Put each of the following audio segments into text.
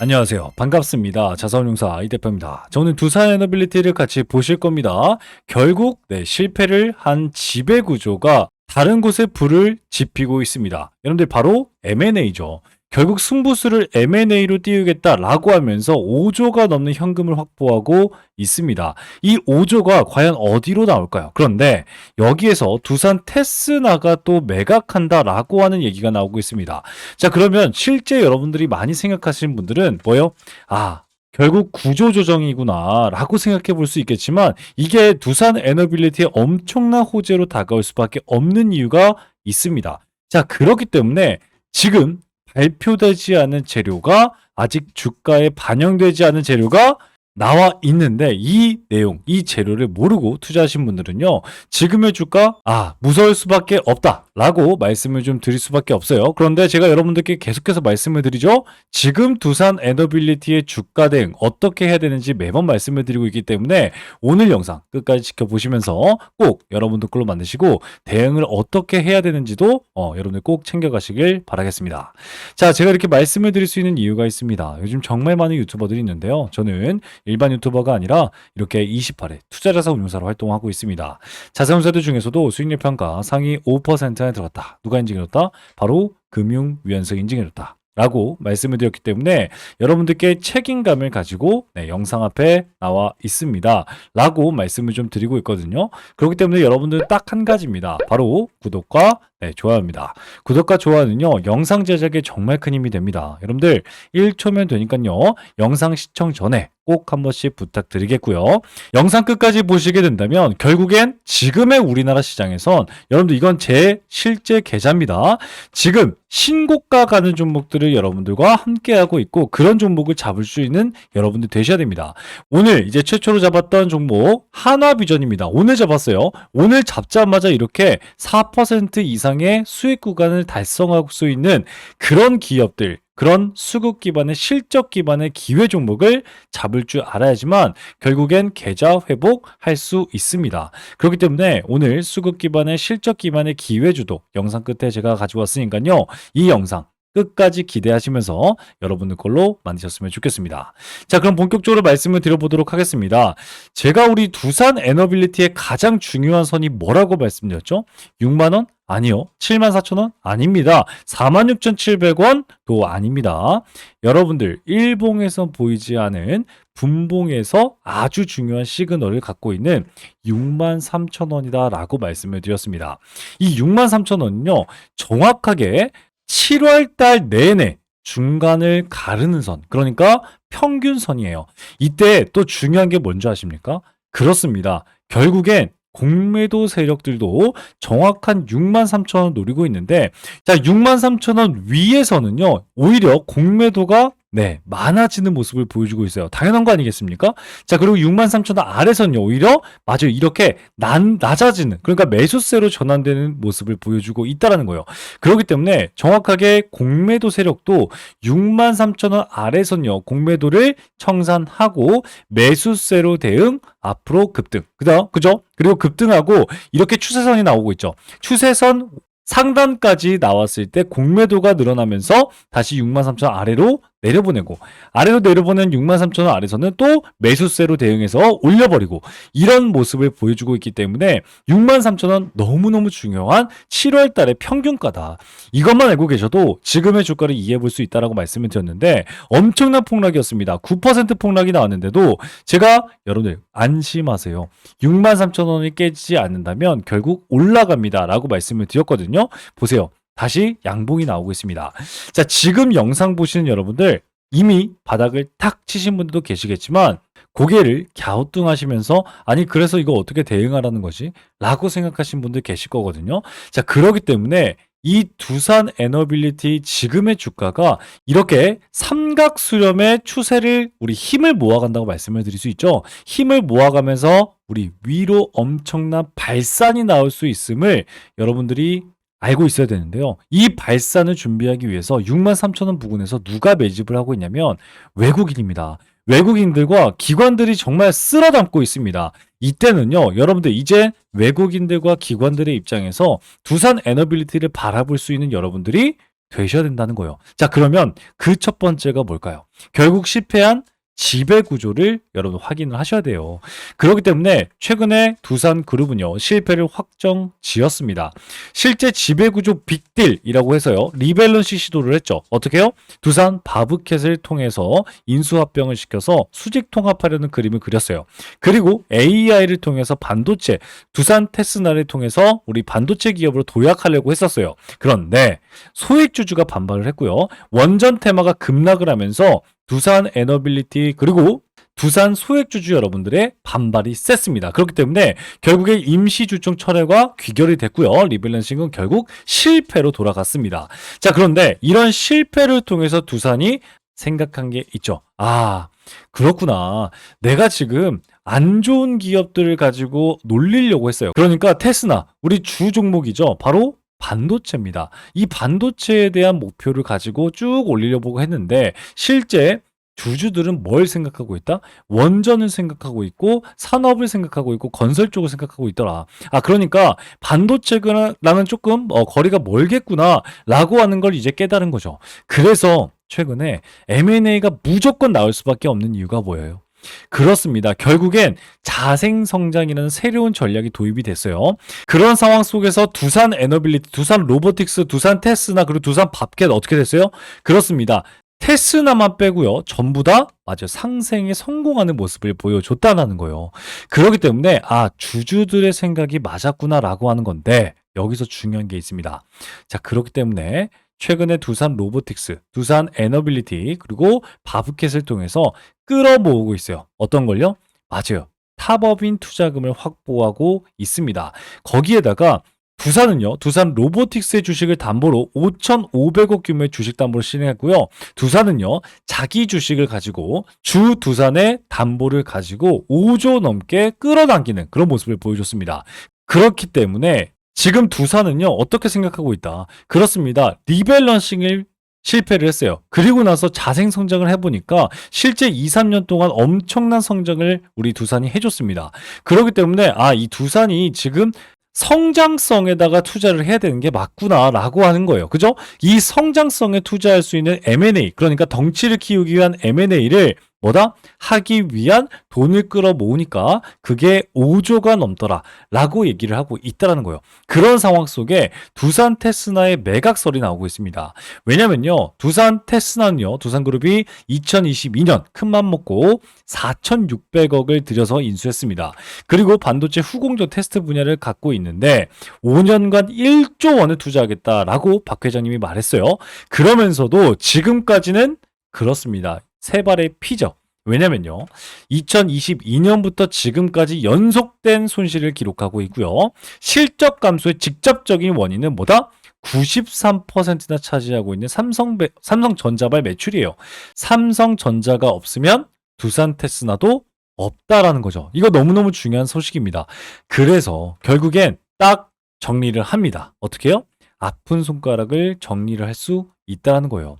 안녕하세요. 반갑습니다. 자산운용사 이 대표입니다. 저는 두산 에너빌리티를 같이 보실 겁니다. 결국 네, 실패를 한 지배 구조가 다른 곳에 불을 지피고 있습니다. 여러분들 바로 M&A죠. 결국 승부수를 M&A로 띄우겠다라고 하면서 5조가 넘는 현금을 확보하고 있습니다. 이 5조가 과연 어디로 나올까요? 그런데 여기에서 두산 테스나가 또 매각한다라고 하는 얘기가 나오고 있습니다. 자, 그러면 실제 여러분들이 많이 생각하시는 분들은 뭐요? 아, 결국 구조조정이구나 라고 생각해 볼 수 있겠지만 이게 두산 에너빌리티의 엄청난 호재로 다가올 수밖에 없는 이유가 있습니다. 자, 그렇기 때문에 지금 발표되지 않은 재료가 아직 주가에 반영되지 않은 재료가 나와 있는데 이 내용, 이 재료를 모르고 투자하신 분들은요. 지금의 주가 아 무서울 수밖에 없다 라고 말씀을 좀 드릴 수밖에 없어요. 그런데 제가 여러분들께 계속해서 말씀을 드리죠. 지금 두산 에너빌리티의 주가 대응 어떻게 해야 되는지 매번 말씀을 드리고 있기 때문에 오늘 영상 끝까지 지켜보시면서 꼭 여러분들 걸로 만드시고 대응을 어떻게 해야 되는지도 어, 여러분들 꼭 챙겨가시길 바라겠습니다. 자, 제가 이렇게 말씀을 드릴 수 있는 이유가 있습니다. 요즘 정말 많은 유튜버들이 있는데요. 저는 일반 유튜버가 아니라 이렇게 28회 투자자사 운용사로 활동하고 있습니다. 자산운용사들 중에서도 수익률 평가 상위 5% 안에 들어갔다. 누가 인증해줬다? 바로 금융위원회에서 인증해줬다. 라고 말씀을 드렸기 때문에 여러분들께 책임감을 가지고 네, 영상 앞에 나와 있습니다. 라고 말씀을 좀 드리고 있거든요. 그렇기 때문에 여러분들 딱 한 가지입니다. 바로 구독과 네, 좋아요입니다. 구독과 좋아요는요, 영상 제작에 정말 큰 힘이 됩니다. 여러분들 1초면 되니까요, 영상 시청 전에 꼭 한 번씩 부탁드리겠고요. 영상 끝까지 보시게 된다면 결국엔 지금의 우리나라 시장에선 여러분들 이건 제 실제 계좌입니다. 지금 신고가 가는 종목들을 여러분들과 함께하고 있고 그런 종목을 잡을 수 있는 여러분들 되셔야 됩니다. 오늘 이제 최초로 잡았던 종목 한화비전입니다. 오늘 잡았어요. 오늘 잡자마자 이렇게 4% 이상의 수익 구간을 달성할 수 있는 그런 기업들 그런 수급 기반의 실적 기반의 기회 종목을 잡을 줄 알아야지만 결국엔 계좌 회복할 수 있습니다. 그렇기 때문에 오늘 수급 기반의 실적 기반의 기회 주도 영상 끝에 제가 가지고 왔으니까요. 이 영상 끝까지 기대하시면서 여러분들 걸로 만드셨으면 좋겠습니다. 자, 그럼 본격적으로 말씀을 드려보도록 하겠습니다. 제가 우리 두산 에너빌리티의 가장 중요한 선이 뭐라고 말씀드렸죠? 6만원? 아니요. 7만 4천 원? 아닙니다. 46,700원도 아닙니다. 여러분들, 일봉에서 보이지 않은 분봉에서 아주 중요한 시그널을 갖고 있는 6만 3천 원이다 라고 말씀을 드렸습니다. 이 6만 3천 원은요, 정확하게 7월 달 내내 중간을 가르는 선, 그러니까 평균선이에요. 이때 또 중요한 게 뭔지 아십니까? 그렇습니다. 결국엔 공매도 세력들도 정확한 6만 3천 원 노리고 있는데 자 6만 3천 원 위에서는요 오히려 공매도가 네 많아지는 모습을 보여주고 있어요. 당연한 거 아니겠습니까? 자 그리고 6만 3천 원 아래서는요. 오히려 맞아요. 이렇게 난, 낮아지는 그러니까 매수세로 전환되는 모습을 보여주고 있다라는 거예요. 그렇기 때문에 정확하게 공매도 세력도 6만 3천 원 아래선요. 공매도를 청산하고 매수세로 대응 앞으로 급등. 그죠 그죠? 그리고 급등하고 이렇게 추세선이 나오고 있죠. 추세선 상단까지 나왔을 때 공매도가 늘어나면서 다시 6만 3천 아래로 내려보내고 아래로 내려보낸 6만 3천 원 아래서는 또 매수세로 대응해서 올려버리고 이런 모습을 보여주고 있기 때문에 6만 3천 원 너무너무 중요한 7월 달의 평균가다. 이것만 알고 계셔도 지금의 주가를 이해해 볼 수 있다라고 말씀을 드렸는데 엄청난 폭락이었습니다. 9% 폭락이 나왔는데도 제가 여러분들 안심하세요. 6만 3천 원이 깨지지 않는다면 결국 올라갑니다라고 말씀을 드렸거든요. 보세요. 다시 양봉이 나오고 있습니다. 자, 지금 영상 보시는 여러분들 이미 바닥을 탁 치신 분들도 계시겠지만 고개를 갸우뚱하시면서 아니 그래서 이거 어떻게 대응하라는 거지? 라고 생각하신 분들 계실 거거든요. 자, 그러기 때문에 이 두산 에너빌리티 지금의 주가가 이렇게 삼각 수렴의 추세를 우리 힘을 모아간다고 말씀을 드릴 수 있죠. 힘을 모아가면서 우리 위로 엄청난 발산이 나올 수 있음을 여러분들이 알고 있어야 되는데요. 이 발산을 준비하기 위해서 6만 3천 원 부근에서 누가 매집을 하고 있냐면 외국인입니다. 외국인들과 기관들이 정말 쓸어 담고 있습니다. 이때는요, 여러분들 이제 외국인들과 기관들의 입장에서 두산 에너빌리티를 바라볼 수 있는 여러분들이 되셔야 된다는 거예요. 자, 그러면 그 첫 번째가 뭘까요? 결국 실패한 지배 구조를 여러분 확인을 하셔야 돼요. 그렇기 때문에 최근에 두산 그룹은요, 실패를 확정 지었습니다. 실제 지배 구조 빅딜이라고 해서요, 리밸런시 시도를 했죠. 어떻게 요 두산 바브캣을 통해서 인수합병을 시켜서 수직 통합하려는 그림을 그렸어요. 그리고 AI를 통해서 반도체, 두산 테스나를 통해서 우리 반도체 기업으로 도약하려고 했었어요. 그런데 소액주주가 반발을 했고요. 원전 테마가 급락을 하면서 두산 에너빌리티 그리고 두산 소액주주 여러분들의 반발이 셌습니다. 그렇기 때문에 결국에 임시주총 철회가 귀결이 됐고요. 리밸런싱은 결국 실패로 돌아갔습니다. 자, 그런데 이런 실패를 통해서 두산이 생각한 게 있죠. 아, 그렇구나. 내가 지금 안 좋은 기업들을 가지고 놀리려고 했어요. 그러니까 테스나, 우리 주 종목이죠. 바로 반도체입니다. 이 반도체에 대한 목표를 가지고 쭉 올리려고 했는데 실제 주주들은 뭘 생각하고 있다? 원전을 생각하고 있고 산업을 생각하고 있고 건설 쪽을 생각하고 있더라. 아 그러니까 반도체랑은 조금 어, 거리가 멀겠구나라고 하는 걸 이제 깨달은 거죠. 그래서 최근에 M&A가 무조건 나올 수밖에 없는 이유가 뭐예요? 그렇습니다. 결국엔 자생성장이라는 새로운 전략이 도입이 됐어요. 그런 상황 속에서 두산 에너빌리티, 두산 로보틱스, 두산 테스나 그리고 두산 밥켓 어떻게 됐어요? 그렇습니다. 테스나만 빼고요. 전부 다 맞아요. 상생에 성공하는 모습을 보여줬다는 거예요. 그렇기 때문에 아 주주들의 생각이 맞았구나라고 하는 건데 여기서 중요한 게 있습니다. 자 그렇기 때문에 최근에 두산 로보틱스, 두산 에너빌리티 그리고 바브켓을 통해서 끌어모으고 있어요. 어떤 걸요? 맞아요. 탑업인 투자금을 확보하고 있습니다. 거기에다가 두산은요, 두산 로보틱스의 주식을 담보로 5,500억 규모의 주식 담보를 실행했고요. 두산은요, 자기 주식을 가지고 주 두산의 담보를 가지고 5조 넘게 끌어당기는 그런 모습을 보여줬습니다. 그렇기 때문에 지금 두산은요, 어떻게 생각하고 있다? 그렇습니다. 리밸런싱을 실패를 했어요. 그리고 나서 자생 성장을 해보니까 실제 2, 3년 동안 엄청난 성장을 우리 두산이 해줬습니다. 그렇기 때문에 아, 이 두산이 지금 성장성에다가 투자를 해야 되는 게 맞구나라고 하는 거예요. 그죠? 이 성장성에 투자할 수 있는 M&A, 그러니까 덩치를 키우기 위한 M&A를 뭐다? 하기 위한 돈을 끌어 모으니까 그게 5조가 넘더라 라고 얘기를 하고 있다라는 거예요. 그런 상황 속에 두산 테스나의 매각설이 나오고 있습니다. 왜냐면요. 두산 테스나는요. 두산그룹이 2022년 큰맘 먹고 4,600억을 들여서 인수했습니다. 그리고 반도체 후공조 테스트 분야를 갖고 있는데 5년간 1조 원을 투자하겠다라고 박 회장님이 말했어요. 그러면서도 지금까지는 그렇습니다. 세 발의 피죠. 왜냐면요. 2022년부터 지금까지 연속된 손실을 기록하고 있고요. 실적 감소의 직접적인 원인은 뭐다? 93%나 차지하고 있는 삼성 삼성전자발 매출이에요. 삼성전자가 없으면 두산 테스나도 없다라는 거죠. 이거 너무너무 중요한 소식입니다. 그래서 결국엔 딱 정리를 합니다. 어떻게요? 아픈 손가락을 정리를 할 수 있다는 거예요.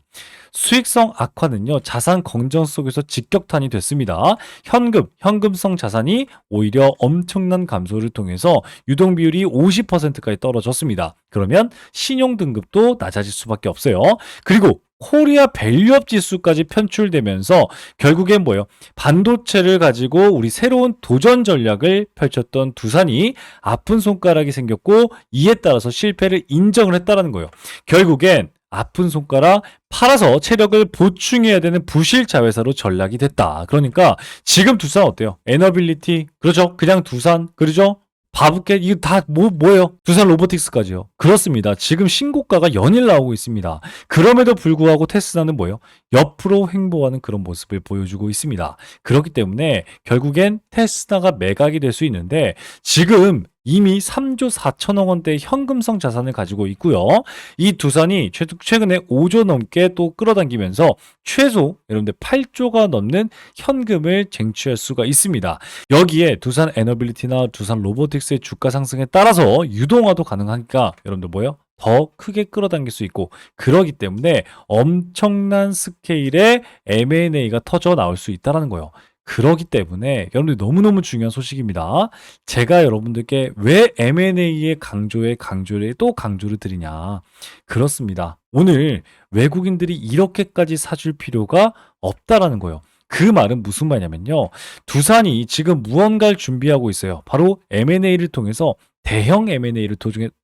수익성 악화는요, 자산 건전 속에서 직격탄이 됐습니다. 현금, 현금성 자산이 오히려 엄청난 감소를 통해서 유동 비율이 50%까지 떨어졌습니다. 그러면 신용 등급도 낮아질 수밖에 없어요. 그리고 코리아 밸류업 지수까지 편출되면서 결국엔 뭐예요? 반도체를 가지고 우리 새로운 도전 전략을 펼쳤던 두산이 아픈 손가락이 생겼고 이에 따라서 실패를 인정을 했다라는 거예요. 결국엔 아픈 손가락 팔아서 체력을 보충해야 되는 부실 자회사로 전락이 됐다. 그러니까 지금 두산 어때요? 에너빌리티 그렇죠? 그냥 두산 그러죠? 바브켓 이거 다 뭐 뭐예요? 두산 로보틱스까지요. 그렇습니다. 지금 신고가가 연일 나오고 있습니다. 그럼에도 불구하고 테스라는 뭐예요? 옆으로 횡보하는 그런 모습을 보여주고 있습니다. 그렇기 때문에 결국엔 테스라가 매각이 될 수 있는데 지금 이미 3조 4천억 원대의 현금성 자산을 가지고 있고요. 이 두산이 최근에 5조 넘게 또 끌어당기면서 최소 여러분들 8조가 넘는 현금을 쟁취할 수가 있습니다. 여기에 두산 에너빌리티나 두산 로보틱스의 주가 상승에 따라서 유동화도 가능하니까 여러분들 뭐예요? 더 크게 끌어당길 수 있고 그러기 때문에 엄청난 스케일의 M&A가 터져 나올 수 있다라는 거예요. 그러기 때문에 여러분들 너무너무 중요한 소식입니다. 제가 여러분들께 왜 M&A의 강조에 강조를 또 강조를 드리냐. 그렇습니다. 오늘 외국인들이 이렇게까지 사줄 필요가 없다라는 거예요. 그 말은 무슨 말이냐면요. 두산이 지금 무언가를 준비하고 있어요. 바로 M&A를 통해서 대형 M&A를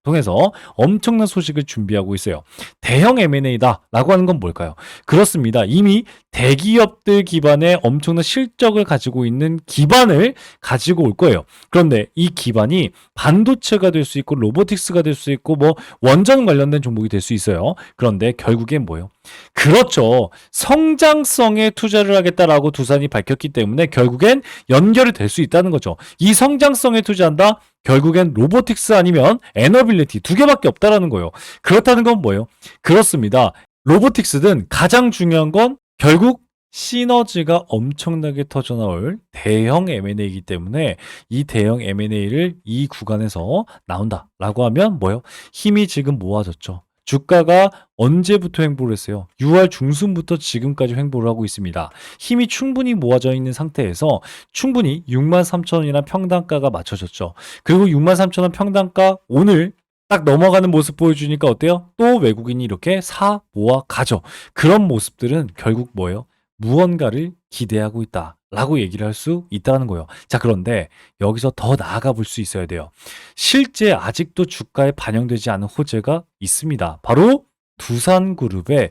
통해서 엄청난 소식을 준비하고 있어요. 대형 M&A다라고 하는 건 뭘까요? 그렇습니다. 이미 대기업들 기반의 엄청난 실적을 가지고 있는 기반을 가지고 올 거예요. 그런데 이 기반이 반도체가 될 수 있고 로보틱스가 될 수 있고 뭐 원전 관련된 종목이 될 수 있어요. 그런데 결국엔 뭐예요? 그렇죠. 성장성에 투자를 하겠다라고 두산이 밝혔기 때문에 결국엔 연결이 될 수 있다는 거죠. 이 성장성에 투자한다? 결국엔 로보틱스 아니면 에너빌리티 두 개밖에 없다라는 거예요. 그렇다는 건 뭐예요? 그렇습니다. 로보틱스든 가장 중요한 건 결국 시너지가 엄청나게 터져나올 대형 M&A이기 때문에 이 대형 M&A를 이 구간에서 나온다라고 하면 뭐예요? 힘이 지금 모아졌죠. 주가가 언제부터 횡보를 했어요? 6월 중순부터 지금까지 횡보를 하고 있습니다. 힘이 충분히 모아져 있는 상태에서 충분히 63,000원이나 평단가가 맞춰졌죠. 그리고 63,000원 평단가 오늘 딱 넘어가는 모습 보여주니까 어때요? 또 외국인이 이렇게 사 모아 가죠. 그런 모습들은 결국 뭐예요? 무언가를 기대하고 있다. 라고 얘기를 할 수 있다는 거예요. 자, 그런데 여기서 더 나아가 볼 수 있어야 돼요. 실제 아직도 주가에 반영되지 않은 호재가 있습니다. 바로 두산그룹의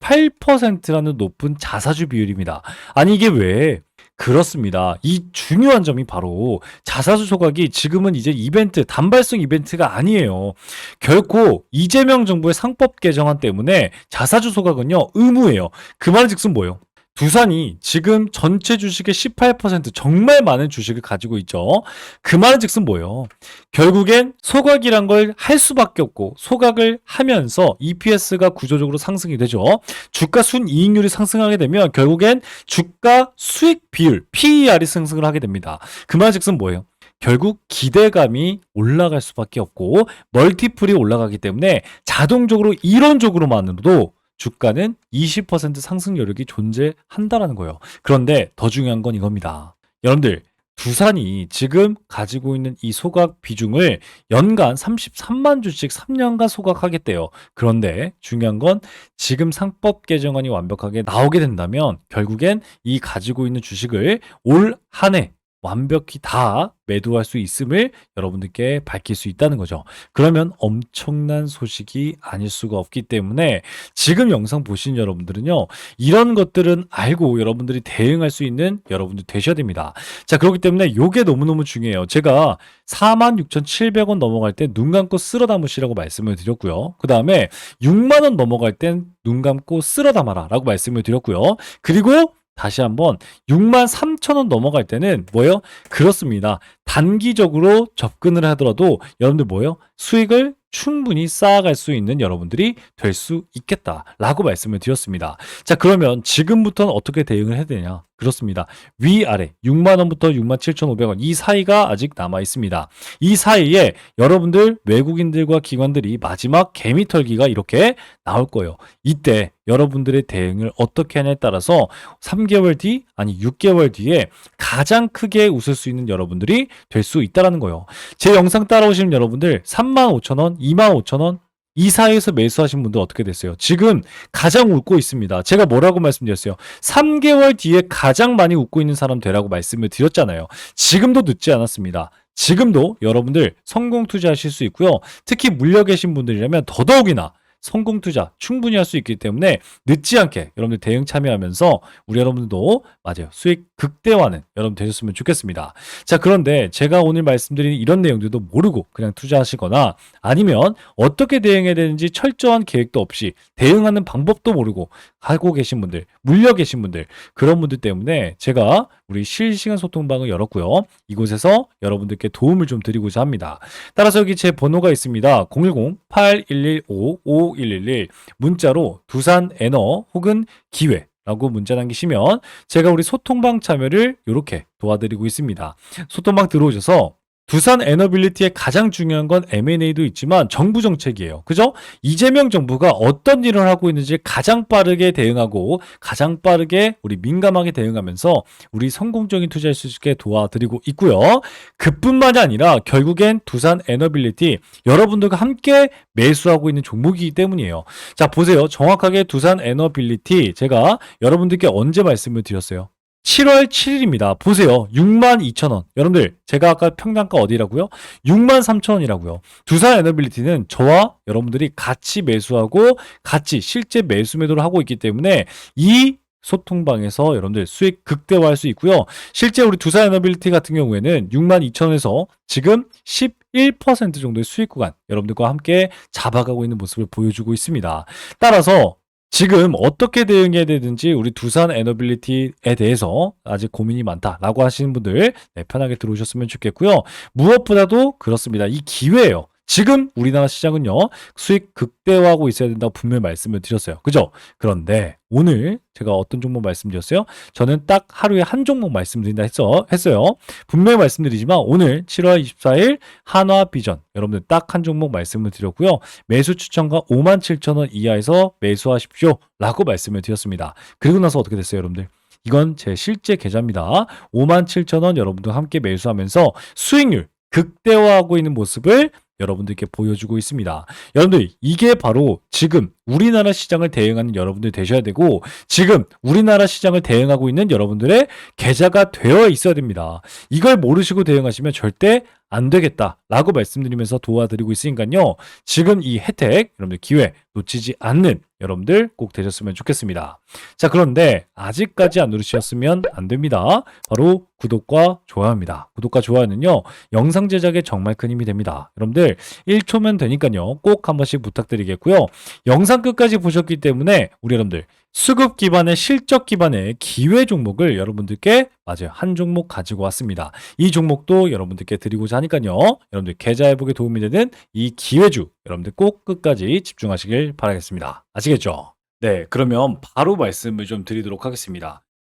18%라는 높은 자사주 비율입니다. 아니, 이게 왜 그렇습니다. 이 중요한 점이 바로 자사주 소각이 지금은 이제 이벤트, 단발성 이벤트가 아니에요. 결코 이재명 정부의 상법 개정안 때문에 자사주 소각은요, 의무예요. 그 말은 즉슨 뭐예요? 두산이 지금 전체 주식의 18% 정말 많은 주식을 가지고 있죠. 그 말은 즉슨 뭐예요? 결국엔 소각이란 걸 할 수밖에 없고 소각을 하면서 EPS가 구조적으로 상승이 되죠. 주가 순 이익률이 상승하게 되면 결국엔 주가 수익 비율 PER이 상승을 하게 됩니다. 그 말은 즉슨 뭐예요? 결국 기대감이 올라갈 수밖에 없고 멀티플이 올라가기 때문에 자동적으로 이론적으로만으로도 주가는 20% 상승 여력이 존재한다라는 거예요. 그런데 더 중요한 건 이겁니다. 여러분들 두산이 지금 가지고 있는 이 소각 비중을 연간 33만 주씩 3년간 소각하겠대요. 그런데 중요한 건 지금 상법 개정안이 완벽하게 나오게 된다면 결국엔 이 가지고 있는 주식을 올 한 해 완벽히 다 매도할 수 있음을 여러분들께 밝힐 수 있다는 거죠. 그러면 엄청난 소식이 아닐 수가 없기 때문에 지금 영상 보신 여러분들은요, 이런 것들은 알고 여러분들이 대응할 수 있는 여러분들 되셔야 됩니다. 자, 그렇기 때문에 이게 너무너무 중요해요. 제가 46,700원 넘어갈 때 눈 감고 쓸어 담으시라고 말씀을 드렸고요. 그 다음에 6만 원 넘어갈 땐 눈 감고 쓸어 담아라 라고 말씀을 드렸고요. 그리고 다시 한번 6만 3천 원 넘어갈 때는 뭐예요? 그렇습니다. 단기적으로 접근을 하더라도 여러분들 뭐예요? 수익을 충분히 쌓아갈 수 있는 여러분들이 될 수 있겠다라고 말씀을 드렸습니다. 자, 그러면 지금부터는 어떻게 대응을 해야 되냐? 그렇습니다. 위아래 6만 원부터 6만 7,500원 이 사이가 아직 남아 있습니다. 이 사이에 여러분들 외국인들과 기관들이 마지막 개미털기가 이렇게 나올 거예요. 이때 여러분들의 대응을 어떻게 하냐에 따라서 3개월 뒤 아니 6개월 뒤에 가장 크게 웃을 수 있는 여러분들이 될 수 있다라는 거예요. 제 영상 따라오시는 여러분들 3만 5천 원, 2만 5천 원, 이 사이에서 매수하신 분들 어떻게 됐어요? 지금 가장 웃고 있습니다. 제가 뭐라고 말씀드렸어요? 3개월 뒤에 가장 많이 웃고 있는 사람 되라고 말씀을 드렸잖아요. 지금도 늦지 않았습니다. 지금도 여러분들 성공 투자하실 수 있고요. 특히 물려 계신 분들이라면 더더욱이나 성공 투자 충분히 할 수 있기 때문에 늦지 않게 여러분들 대응 참여하면서 우리 여러분들도 맞아요. 수익 극대화는 여러분 되셨으면 좋겠습니다. 자, 그런데 제가 오늘 말씀드린 이런 내용들도 모르고 그냥 투자하시거나 아니면 어떻게 대응해야 되는지 철저한 계획도 없이 대응하는 방법도 모르고 하고 계신 분들, 물려 계신 분들, 그런 분들 때문에 제가 우리 실시간 소통방을 열었고요. 이곳에서 여러분들께 도움을 좀 드리고자 합니다. 따라서 여기 제 번호가 있습니다. 010-8115-5111 문자로 두산 에너 혹은 기회 라고 문자 남기시면 제가 우리 소통방 참여를 이렇게 도와드리고 있습니다. 소통방 들어오셔서 두산 에너빌리티의 가장 중요한 건 M&A도 있지만 정부 정책이에요. 그죠? 이재명 정부가 어떤 일을 하고 있는지 가장 빠르게 대응하고 가장 빠르게 우리 민감하게 대응하면서 우리 성공적인 투자할 수 있게 도와드리고 있고요. 그뿐만이 아니라 결국엔 두산 에너빌리티 여러분들과 함께 매수하고 있는 종목이기 때문이에요. 자, 보세요. 정확하게 두산 에너빌리티 제가 여러분들께 언제 말씀을 드렸어요? 7월 7일입니다. 보세요. 62,000원. 여러분들, 제가 아까 평단가 어디라고요? 63,000원이라고요. 두산 에너빌리티는 저와 여러분들이 같이 매수하고 같이 실제 매수 매도를 하고 있기 때문에 이 소통방에서 여러분들 수익 극대화할 수 있고요. 실제 우리 두산 에너빌리티 같은 경우에는 62,000원에서 지금 11% 정도의 수익 구간 여러분들과 함께 잡아가고 있는 모습을 보여주고 있습니다. 따라서 지금 어떻게 대응해야 되는지 우리 두산 에너빌리티에 대해서 아직 고민이 많다라고 하시는 분들 네, 편하게 들어오셨으면 좋겠고요. 무엇보다도 그렇습니다. 이 기회예요. 지금 우리나라 시장은요 수익 극대화하고 있어야 된다고 분명히 말씀을 드렸어요. 그죠? 그런데 오늘 제가 어떤 종목 말씀드렸어요? 저는 딱 하루에 한 종목 말씀드린다 했어, 했어요. 분명히 말씀드리지만 오늘 7월 24일 한화 비전 여러분들 딱 한 종목 말씀을 드렸고요. 매수 추천가 57,000원 이하에서 매수하십시오 라고 말씀을 드렸습니다. 그리고 나서 어떻게 됐어요 여러분들? 이건 제 실제 계좌입니다. 57,000원 여러분들 함께 매수하면서 수익률 극대화하고 있는 모습을 여러분들께 보여주고 있습니다. 여러분들 이게 바로 지금 우리나라 시장을 대응하는 여러분들 되셔야 되고 지금 우리나라 시장을 대응하고 있는 여러분들의 계좌가 되어 있어야 됩니다. 이걸 모르시고 대응하시면 절대 안 되겠다라고 말씀드리면서 도와드리고 있으니까요. 지금 이 혜택 여러분들 기회 놓치지 않는 여러분들 꼭 되셨으면 좋겠습니다. 자 그런데 아직까지 안 누르셨으면 안 됩니다. 바로 구독과 좋아요입니다. 구독과 좋아요는요 영상 제작에 정말 큰 힘이 됩니다. 여러분들 1초면 되니까요 꼭 한 번씩 부탁드리겠고요. 영상 끝까지 보셨기 때문에 우리 여러분들 수급 기반의 실적 기반의 기회 종목을 여러분들께 맞아요 한 종목 가지고 왔습니다. 이 종목도 여러분들께 드리고자 하니까요. 여러분들 계좌 회복에 도움이 되는 이 기회주 여러분들 꼭 끝까지 집중하시길 바라겠습니다. 아시겠죠? 네, 그러면 바로 말씀을 좀 드리도록 하겠습니다.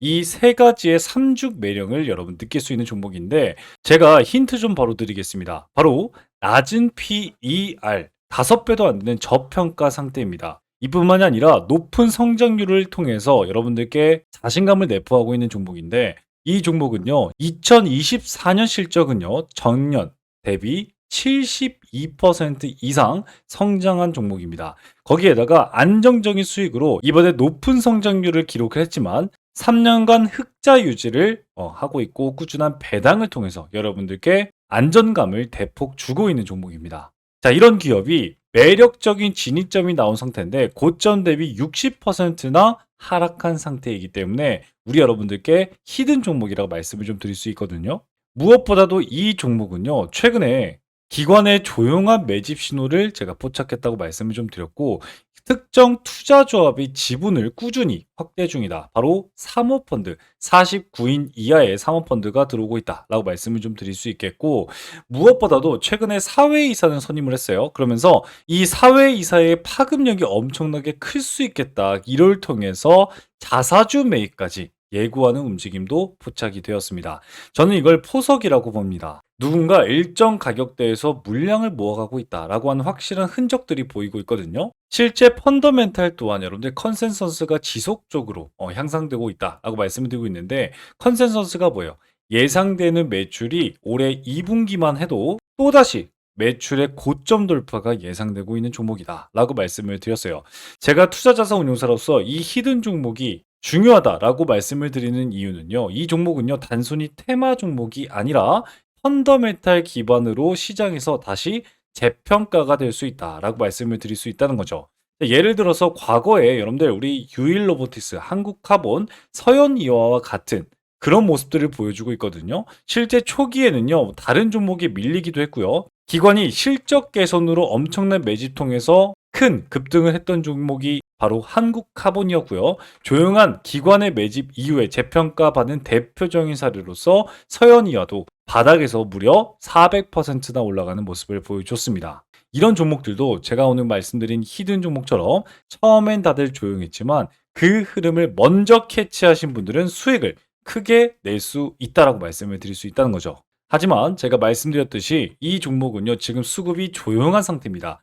이 세 가지의 삼죽 매력을 여러분 느낄 수 있는 종목인데 제가 힌트 좀 바로 드리겠습니다. 바로 낮은 PER 다섯 배도 안 되는 저평가 상태입니다. 이뿐만이 아니라 높은 성장률을 통해서 여러분들께 자신감을 내포하고 있는 종목인데 이 종목은요 2024년 실적은요 전년 대비 72% 이상 성장한 종목입니다. 거기에다가 안정적인 수익으로 이번에 높은 성장률을 기록했지만 3년간 흑자 유지를 어, 하고 있고 꾸준한 배당을 통해서 여러분들께 안전감을 대폭 주고 있는 종목입니다. 자, 이런 기업이 매력적인 진입점이 나온 상태인데 고점 대비 60%나 하락한 상태이기 때문에 우리 여러분들께 히든 종목이라고 말씀을 좀 드릴 수 있거든요. 무엇보다도 이 종목은요, 최근에 기관의 조용한 매집 신호를 제가 포착했다고 말씀을 좀 드렸고, 특정 투자 조합이 지분을 꾸준히 확대 중이다. 바로 사모펀드, 49인 이하의 사모펀드가 들어오고 있다라고 말씀을 좀 드릴 수 있겠고, 무엇보다도 최근에 사회이사는 선임을 했어요. 그러면서 이 사회이사의 파급력이 엄청나게 클 수 있겠다. 이를 통해서 자사주 매입까지 예고하는 움직임도 포착이 되었습니다. 저는 이걸 포석이라고 봅니다. 누군가 일정 가격대에서 물량을 모아가고 있다라고 하는 확실한 흔적들이 보이고 있거든요. 실제 펀더멘탈 또한 여러분들 컨센서스가 지속적으로 어, 향상되고 있다라고 말씀을 드리고 있는데 컨센서스가 뭐예요? 예상되는 매출이 올해 2분기만 해도 또다시 매출의 고점 돌파가 예상되고 있는 종목이다라고 말씀을 드렸어요. 제가 투자자산 운용사로서 이 히든 종목이 중요하다라고 말씀을 드리는 이유는요. 이 종목은요. 단순히 테마 종목이 아니라 펀더멘탈 기반으로 시장에서 다시 재평가가 될 수 있다라고 말씀을 드릴 수 있다는 거죠. 예를 들어서 과거에 여러분들 우리 유일 로보티스, 한국카본, 서현이와와 같은 그런 모습들을 보여주고 있거든요. 실제 초기에는요, 다른 종목이 밀리기도 했고요. 기관이 실적 개선으로 엄청난 매집 통해서 큰 급등을 했던 종목이 바로 한국카본이었고요. 조용한 기관의 매집 이후에 재평가받은 대표적인 사례로서 서현이와도 바닥에서 무려 400%나 올라가는 모습을 보여줬습니다. 이런 종목들도 제가 오늘 말씀드린 히든 종목처럼 처음엔 다들 조용했지만 그 흐름을 먼저 캐치하신 분들은 수익을 크게 낼 수 있다라고 말씀을 드릴 수 있다는 거죠. 하지만 제가 말씀드렸듯이 이 종목은요, 지금 수급이 조용한 상태입니다.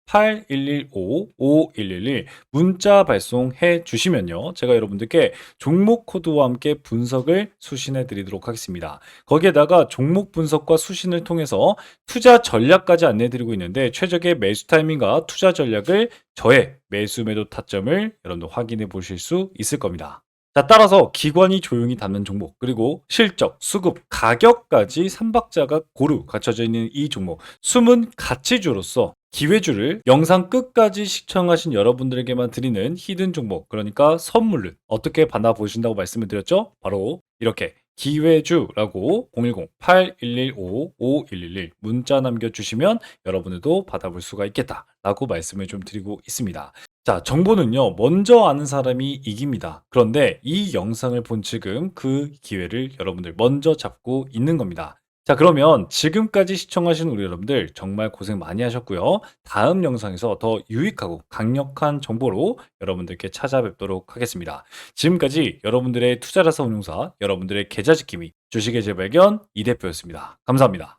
010-8115-5111 문자 발송해 주시면요. 제가 여러분들께 종목 코드와 함께 분석을 수신해 드리도록 하겠습니다. 거기에다가 종목 분석과 수신을 통해서 투자 전략까지 안내 드리고 있는데 최적의 매수 타이밍과 투자 전략을 저의 매수 매도 타점을 여러분들 확인해 보실 수 있을 겁니다. 자, 따라서 기관이 조용히 담는 종목, 그리고 실적, 수급, 가격까지 삼박자가 고루 갖춰져 있는 이 종목, 숨은 가치주로서 기회주를 영상 끝까지 시청하신 여러분들에게만 드리는 히든 종목, 그러니까 선물을 어떻게 받아보신다고 말씀을 드렸죠? 바로 이렇게 기회주라고 010-8115-5111 문자 남겨주시면 여러분들도 받아볼 수가 있겠다라고 말씀을 좀 드리고 있습니다. 자, 정보는요, 먼저 아는 사람이 이깁니다. 그런데 이 영상을 본 지금 그 기회를 여러분들 먼저 잡고 있는 겁니다. 자, 그러면 지금까지 시청하신 우리 여러분들 정말 고생 많이 하셨고요. 다음 영상에서 더 유익하고 강력한 정보로 여러분들께 찾아뵙도록 하겠습니다. 지금까지 여러분들의 투자라서 운용사, 여러분들의 계좌 지킴이, 주식의 재발견 이 대표였습니다. 감사합니다.